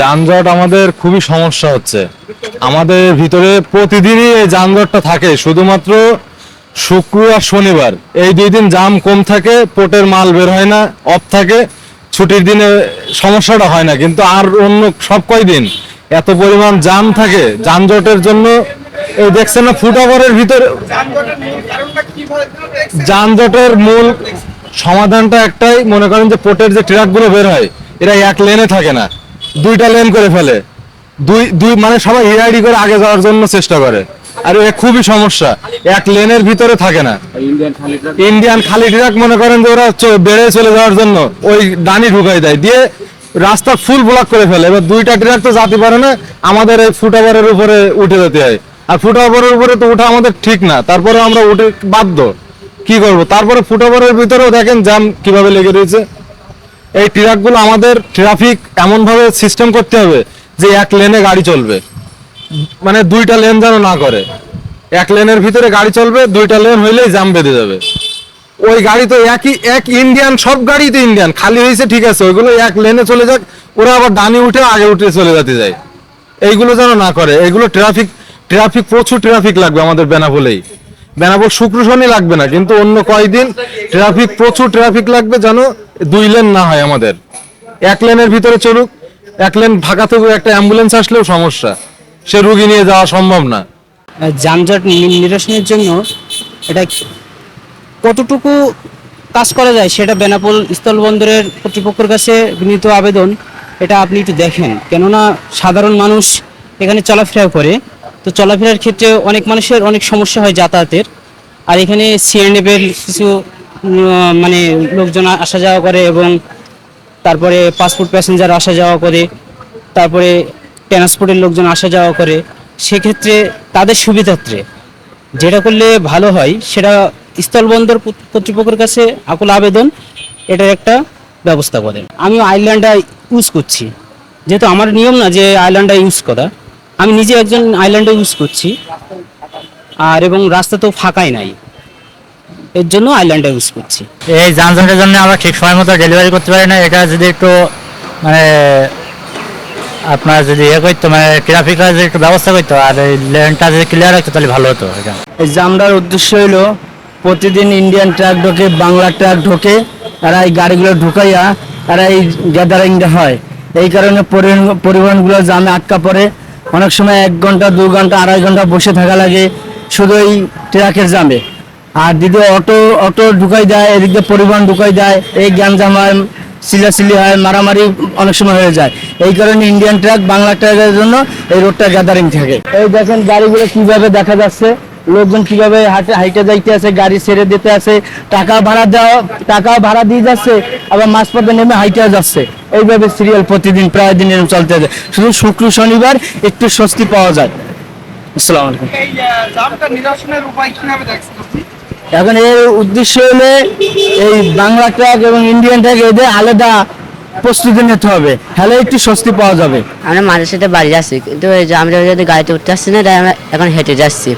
যানজট আমাদের খুবই সমস্যা হচ্ছে। আমাদের ভিতরে প্রতিদিনই এই যানজটটা থাকে, শুধুমাত্র শুক্র আর শনিবার। এই দুই দিন জাম কম থাকে পোটের মাল বের হয় না, অফ থাকে, ছুটির দিনে সমস্যাটা হয় না। কিন্তু আর অন্য সব কয় দিন এত পরিমাণ জাম থাকে, যানজটের জন্য এই দেখছেন না ফুটওভারের ভিতরে যানজটের মূল সমাধানটা একটাই, মনে করেন যে পোটের যে ট্রাকগুলো বের হয়, এরা এক লেনে থাকে না। দুইটা লেন করে ফেলে। দুই দুই মানে সবাই হিরাইডি করে আগে যাওয়ার জন্য চেষ্টা করে। আর এ খুবই সমস্যা। এক লেনের ভিতরে থাকে না। ইন্ডিয়ান খালি ট্রাক মনে করেন যে ওরা বেড়ে চলে যাওয়ার জন্য ওই ডানি ঢুকাই দেয়। দিয়ে রাস্তা ফুল ব্লক করে ফেলে। এবার দুইটা ট্রাক তো যেতে পারে না, আমাদের এই ফুটওভারের উপরে উঠে যেতে হয়। আর ফুটওভারের উপরে তো ওঠা আমাদের ঠিক না। তারপরে আমরা উঠে বাধ্য। কি করব? তারপরে ফুটওভারের ভিতরেও দেখেন জ্যাম কীভাবে লেগে রয়েছে। এই ট্রাকগুলো আমাদের ট্রাফিক এমন ভাবে সিস্টেম করতে হবে যে এক লেনে গাড়ি চলবে। মানে দুইটা লেন যেন না করে। এক লেনের ভিতরে গাড়ি চলবে, দুইটা লেন হইলেই জাম বেঁধে যাবে। ওই গাড়ি তো একই, এক ইন্ডিয়ান সব গাড়ি তো ইন্ডিয়ান খালি হয়েছে ঠিক আছে, ওইগুলো এক লেনে চলে যাক, ওরা আবার ডানি উঠে আগে উঠে চলে যেতে যায়। এইগুলো যেন না করে, এইগুলো ট্রাফিক ট্রাফিক প্রচুর ট্রাফিক লাগবে আমাদের বেনাপোলেই। বেনাপোল শুক্র শনি লাগবে না, কিন্তু অন্য কয়দিন ট্রাফিক প্রচুর ট্রাফিক লাগবে যেন দুই লেন না হয় আমাদের। এক লেনের ভিতরে চলুক, এক লেন ফাঁকা থেকে একটা অ্যাম্বুলেন্স আসলেও সমস্যা। সে রুগী নিয়ে যাওয়া সম্ভব না। যানজট নিরসনের জন্য এটা কতটুকু কাজ করা যায় সেটা বেনাপোল স্থলবন্দরের কর্তৃপক্ষের কাছে বিনীত আবেদন, এটা আপনি একটু দেখেন। কেননা সাধারণ মানুষ এখানে চলাফেরা করে। তো চলাফেরার ক্ষেত্রে অনেক মানুষের অনেক সমস্যা হয় যাতায়াতের। আর এখানে সিএনএফের কিছু মানে লোকজন আসা যাওয়া করে এবং তারপরে পাসপোর্ট প্যাসেঞ্জার আসা যাওয়া করে, তারপরে ট্রান্সপোর্টের লোকজন আসা যাওয়া করে, সেক্ষেত্রে তাদের সুবিধার্থে যেটা করলে ভালো হয় সেটা স্থলবন্দর কর্তৃ- কর্তৃপক্ষের কাছে আকুল আবেদন, এটার একটা ব্যবস্থা করেন। আমি আইল্যান্ডটা ইউজ করছি। যেহেতু আমার নিয়ম না যে আইল্যান্ডটা ইউজ করা। আমি নিজে একজন আইল্যান্ডে ইউজ করছি। আর এবং রাস্তা তো ফাঁকাই নাই। এর জন্য আইল্যান্ডটা ইউজ করছি। এই যানজটের জন্য আমরা ঠিক সময় মতো ডেলিভারি করতে পারি না। এটা যদি একটু মানে আপনার যদি ইয়ে করতো মানে ট্রাফিকের যদি একটু ব্যবস্থা করতো আর এই লেনটা যদি ক্লিয়ার হতো তাহলে ভালো হতো এটা এই জামরার উদ্দেশ্য হলো প্রতিদিন ইন্ডিয়ান ট্রাক ঢোকে বাংলা ট্রাক ঢোকে তারা এই গাড়িগুলো ঢুকাইয়া তারা এই গ্যাদারিংটা হয়। এই কারণে পরিবহন- পরিবহনগুলো জামে আটকা পড়ে। অনেক সময় এক ঘণ্টা, দু ঘণ্টা, আড়াই ঘণ্টা বসে থাকা লাগে শুধু এই ট্রাকের জামে আর দ্বিতীয় অটো অটো ঢুকাই দেয়, এদিক পরিবহন ঢুকাই দেয়, এই গ্যাঞ্জাম হয়, সিলাসিলি হয়, মারামারি অনেক সময় হয়ে যায়। এই কারণে ইন্ডিয়ান ট্রাক বাংলা ট্রাকের জন্য এই রোডটা গ্যাদারিং থাকে। এই দেখেন গাড়িগুলো কীভাবে দেখা যাচ্ছে? লোকজন কীভাবে হাঁটে হাইটে যাইতে আছে গাড়ি ছেড়ে দিতে আছে টাকা ভাড়া দেওয়া টাকা ভাড়া দিয়ে যাচ্ছে আবার মাঝপথে নেমে হাইটে যাচ্ছে। এইভাবে সিরিয়াল প্রতিদিন প্রায় দিন এরকম চলতে আছে শুধু শুক্র শনিবার একটু স্বস্তি পাওয়া যায়। আসসালামু আলাইকুম। এখন এর উদ্দেশ্য হলে এই বাংলা ট্রাক এবং ইন্ডিয়ান ট্রাক এদের আলাদা প্রস্তুতি নিতে হবে। তাহলে একটু স্বস্তি পাওয়া যাবে। আমরা মাঝে সাথে বাড়ি যাচ্ছি কিন্তু ওই যে আমরা যদি গাড়িতে উঠতে আসছি না তাই আমরা এখন হেঁটে যাচ্ছি।